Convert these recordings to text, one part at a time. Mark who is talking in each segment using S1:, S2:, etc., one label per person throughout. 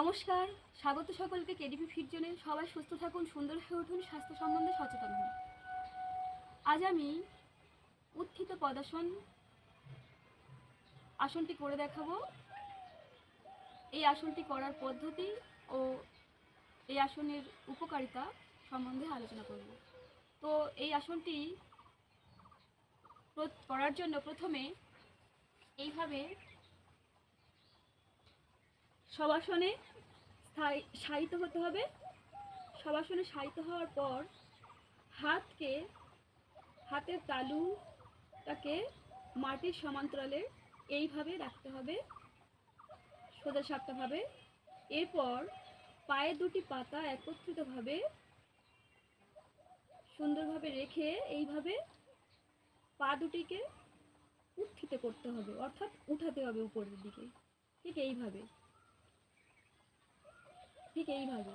S1: নমস্কার। স্বাগত সকলকে কেডিপি ফিট জোনে সবাই সুস্থ থাকুন, সুন্দর হয়ে উঠুন, স্বাস্থ্য সম্বন্ধে সচেতন হন। আজ আমি উত্থিত পদাসন আসনটি করে দেখাবো। এই আসনটি করার পদ্ধতি ও এই আসনের উপকারিতা সম্বন্ধে আলোচনা করব। তো এই আসনটি করার জন্য প্রথমে এইভাবে সবাসনে শায়িত হতে হবে। সবাসনে শায়িত হওয়ার পর হাতকে, হাতের তালুটাকে মাটির সমান্তরালে এইভাবে রাখতে হবে, সোজা সাপটাভাবে। এরপর পায়ে দুটি পাতা একত্রিতভাবে সুন্দরভাবে রেখে এইভাবে পা দুটিকে উত্থিত করতে হবে, অর্থাৎ উঠাতে হবে উপরের দিকে। ঠিক এইভাবে। ঠিক এইভাবে।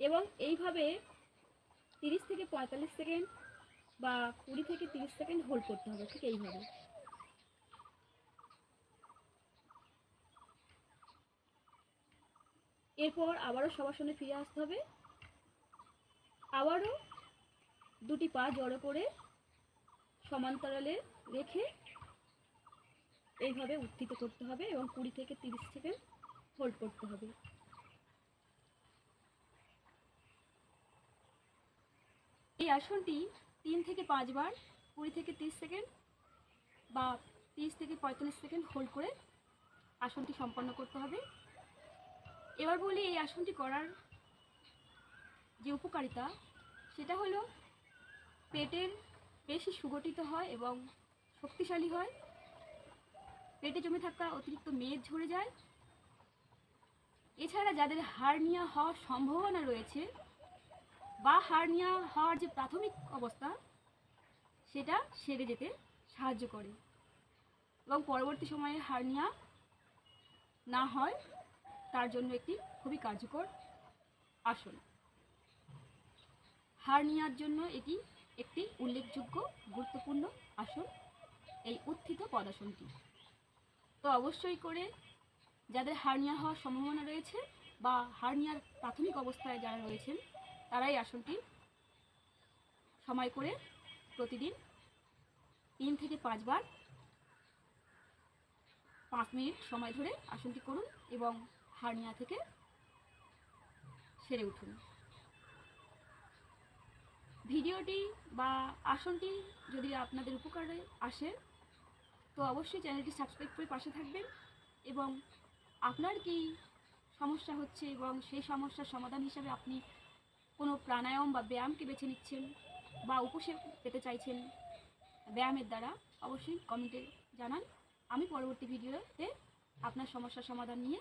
S1: এবং এইভাবে তিরিশ থেকে পঁয়তাল্লিশ সেকেন্ড বা কুড়ি থেকে তিরিশ সেকেন্ড হোল্ড করতে হবে, ঠিক এইভাবে। এরপর আবারও সবাসনে ফিরে আসতে হবে। আবারও দুটি পা জড়ো করে সমান্তরালে রেখে এইভাবে উত্থিত করতে হবে এবং কুড়ি থেকে তিরিশ সেকেন্ড হোল্ড করতে হবে। এই আসনটি তিন থেকে পাঁচবার কুড়ি থেকে তিরিশ সেকেন্ড বা তিরিশ থেকে পঁয়তাল্লিশ সেকেন্ড হোল্ড করে আসনটি সম্পন্ন করতে হবে। এবার বলি এই আসনটি করার যে উপকারিতা, সেটা হলো পেটের বেশি সুগঠিত হয় এবং শক্তিশালী হয়। পেটে জমে থাকা অতিরিক্ত মেদ ঝরে যায়। এছাড়া যাদের হার্নিয়া হওয়ার সম্ভাবনা রয়েছে বা হার্নিয়া হওয়ার যে প্রাথমিক অবস্থা, সেটা সেরে যেতে সাহায্য করে। এবং পরবর্তী সময়ে হার্নিয়া না হয়, তার জন্য একটি খুবই কার্যকর আসন। হার্নিয়ার জন্য এটি একটি উল্লেখযোগ্য গুরুত্বপূর্ণ আসন, এই উত্থিত পদাসনটি। তো অবশ্যই করে যাদের হার্নিয়া হওয়ার সম্ভাবনা রয়েছে বা হার্নিয়ার প্রাথমিক অবস্থায় যারা রয়েছেন, তারাই আসনটি সময় করে প্রতিদিন তিন থেকে পাঁচবার পাঁচ মিনিট সময় ধরে আসনটি করুন এবং হার্নিয়া থেকে সেরে উঠুন। ভিডিওটি বা আসনটি যদি আপনাদের উপকারে আসে, তো অবশ্যই চ্যানেলটি সাবস্ক্রাইব করে পাশে থাকবেন এবং আপনার কি সমস্যা হচ্ছে এবং সেই সমস্যার সমাধান হিসাবে আপনি কোনো প্রাণায়াম বা ব্যায়ামকে বেছে নিচ্ছেন বা উপসের পেতে চাইছেন? ব্যায়ামের দ্বারা অবশ্যই কমেন্টে জানান। আমি পরবর্তী ভিডিওতে আপনার সমস্যার সমাধান নিয়ে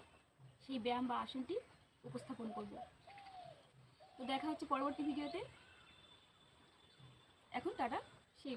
S1: সেই ব্যায়াম বা আসনটি উপস্থাপন করব। তো দেখা হচ্ছে পরবর্তী ভিডিওতে। এখন টাটা সেই